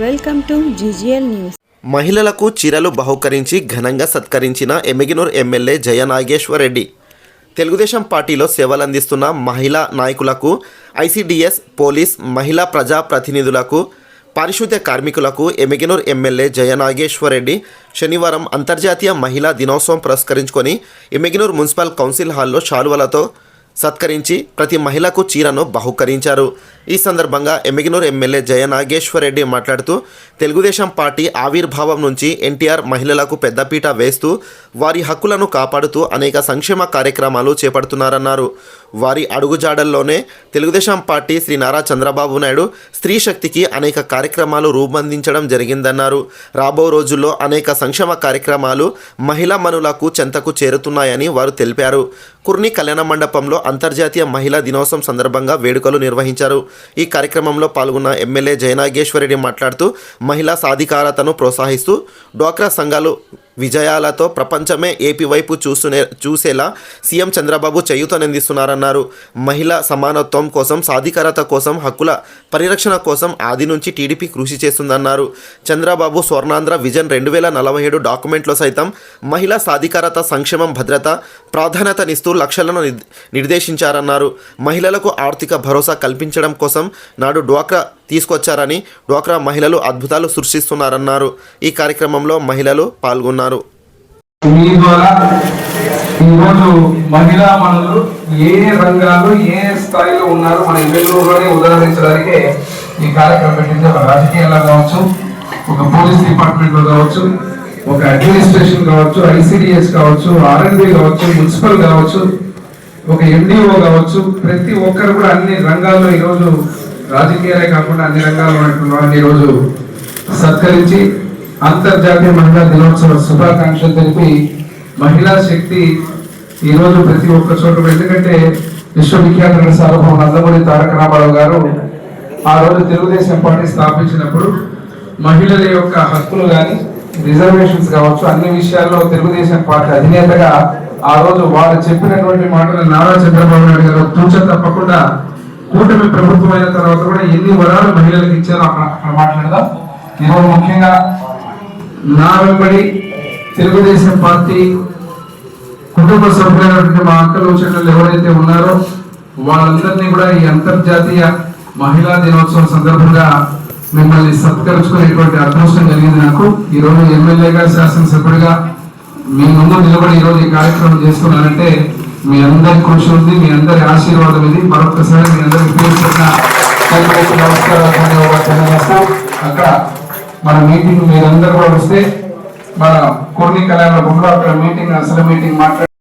Welcome to GGL news. మహిళలకు చీరలు బహుకరించి ఘనంగా సత్కరించిన ఎమిగినూర్ ఎమ్మెల్యే జయ నాగేశ్వర్ రెడ్డి. తెలుగుదేశం పార్టీలో సేవలందిస్తున్న మహిళా నాయకులకు ఐసీడీఎస్ పోలీస్ మహిళా ప్రజా ప్రతినిధులకు పారిశుద్ధ్య కార్మికులకు ఎమిగినూర్ ఎమ్మెల్యే జయ నాగేశ్వర్ రెడ్డి శనివారం అంతర్జాతీయ మహిళా దినోత్సవం పురస్కరించుకొని ఎమిగినూర్ మున్సిపల్ కౌన్సిల్ హాల్లో శాలువలతో సత్కరించి ప్రతి మహిళకు చీరను బహుకరించారు. ఈ సందర్భంగా ఎమ్మిగినూర్ ఎమ్మెల్యే జయ నాగేశ్వర్ రెడ్డి మాట్లాడుతూ తెలుగుదేశం పార్టీ ఆవిర్భావం నుంచి ఎన్టీఆర్ మహిళలకు పెద్దపీట వేస్తూ వారి హక్కులను కాపాడుతూ అనేక సంక్షేమ కార్యక్రమాలు చేపడుతున్నారన్నారు. వారి అడుగుజాడల్లోనే తెలుగుదేశం పార్టీ శ్రీ నారా చంద్రబాబు నాయుడు స్త్రీ శక్తికి అనేక కార్యక్రమాలు రూపొందించడం జరిగిందన్నారు. రాబో రోజుల్లో అనేక సంక్షేమ కార్యక్రమాలు మహిళా మనులకు చెంతకు చేరుతున్నాయని వారు తెలిపారు. కుర్ని కళ్యాణ మండపంలో అంతర్జాతీయ మహిళా దినోత్సవం సందర్భంగా వేడుకలు నిర్వహించారు. ఈ కార్యక్రమంలో పాల్గొన్న ఎమ్మెల్యే జయనాగేశ్వరరెడ్డి మాట్లాడుతూ మహిళా సాధికారతను ప్రోత్సహిస్తూ డ్వాక్రా సంఘాలు విజయాలతో ప్రపంచమే ఏపీ వైపు చూసునే చూసేలా సీఎం చంద్రబాబు చేయూతనందిస్తున్నారన్నారు మహిళా సమానత్వం కోసం సాధికారత కోసం హక్కుల పరిరక్షణ కోసం ఆది నుంచి టీడీపీ కృషి చేస్తుందన్నారు. చంద్రబాబు స్వర్ణాంధ్ర విజన్ రెండు వేల నలభై ఏడు డాక్యుమెంట్లో సైతం మహిళా సాధికారత సంక్షేమం భద్రత ప్రాధాన్యతనిస్తూ లక్ష్యాలను నిర్దేశించారన్నారు. మహిళలకు ఆర్థిక భరోసా కల్పించడం కోసం నాడు డ్వాక్రా తీసుకొచ్చారని డ్వాక్రా మహిళలు అద్భుతాలు సృష్టిస్తున్నారన్నారు. ఈ కార్యక్రమంలో మహిళలు పాల్గొన్నారు. మీ ద్వారా ఈరోజు మహిళా మనులు ఏ ఏ రంగాల్లో ఏ స్థాయిలో ఉన్నారు మన వెలుగులోనే ఉదాహరించడానికి ఈ కార్యక్రమం పెట్టింది. ఒక రాజకీయాల్లో కావచ్చు ఒక పోలీస్ డిపార్ట్మెంట్లో కావచ్చు ఒక అడ్మినిస్ట్రేషన్ కావచ్చు ఐసిడిఎస్ కావచ్చు ఆర్ఎండ్బి కావచ్చు మున్సిపల్ కావచ్చు ఒక ఎండిఓ కావచ్చు ప్రతి ఒక్కరు కూడా అన్ని రంగాల్లో ఈరోజు రాజకీయాలే కాకుండా అన్ని రంగాల్లో ఉన్నటువంటి వాళ్ళని ఈరోజు సత్కరించి అంతర్జాతీయ మహిళా దినోత్సవ శుభాకాంక్షలు తెలిపి మహిళా శక్తి ఈ రోజు ప్రతి ఒక్క చోట ఎందుకంటే విశ్వవిఖ్యాత సార్వభౌమ నందమూరి తారక రామారావు గారు ఆ రోజు తెలుగుదేశం పార్టీ స్థాపించినప్పుడు మహిళల యొక్క హక్కులు కానీ రిజర్వేషన్స్ కావచ్చు అన్ని విషయాల్లో తెలుగుదేశం పార్టీ అధినేతగా ఆ రోజు వారు చెప్పినటువంటి మాటలు నారా చంద్రబాబు నాయుడు గారు తూచ తప్పకుండా కూటమి ప్రభుత్వం అయిన తర్వాత కూడా ఎన్ని వరాలు మహిళలకు ఇచ్చారో అక్కడ అక్కడ మాట్లాడదాం. ఈరోజు ముఖ్యంగా నా వెంబడి తెలుగుదేశం పార్టీ కుటుంబ సభ్యులైనటువంటి మా అక్కలు చెల్లెలు ఎవరైతే ఉన్నారో వాళ్ళందరినీ కూడా ఈ అంతర్జాతీయ మహిళా దినోత్సవం సందర్భంగా మిమ్మల్ని సత్కరించుకునేటువంటి అదృష్టం కలిగింది నాకు. ఈ రోజు ఎమ్మెల్యేగా శాసనసభ్యుడిగా మీ ముందు నిలబడి ఈరోజు ఈ కార్యక్రమం చేస్తున్నానంటే మీ అందరి కృషి ఉంది మీ అందరి ఆశీర్వాదం ఇది మరొకసారి మీ అందరికి పేరు పెట్టిన నమస్కారాలు అక్కడ మన మీటింగ్ మీరందరూ కూడా వస్తే మన కొన్ని కళ్యాణ గుండెలో అక్కడ మీటింగ్ అసలు మీటింగ్ మాట్లాడి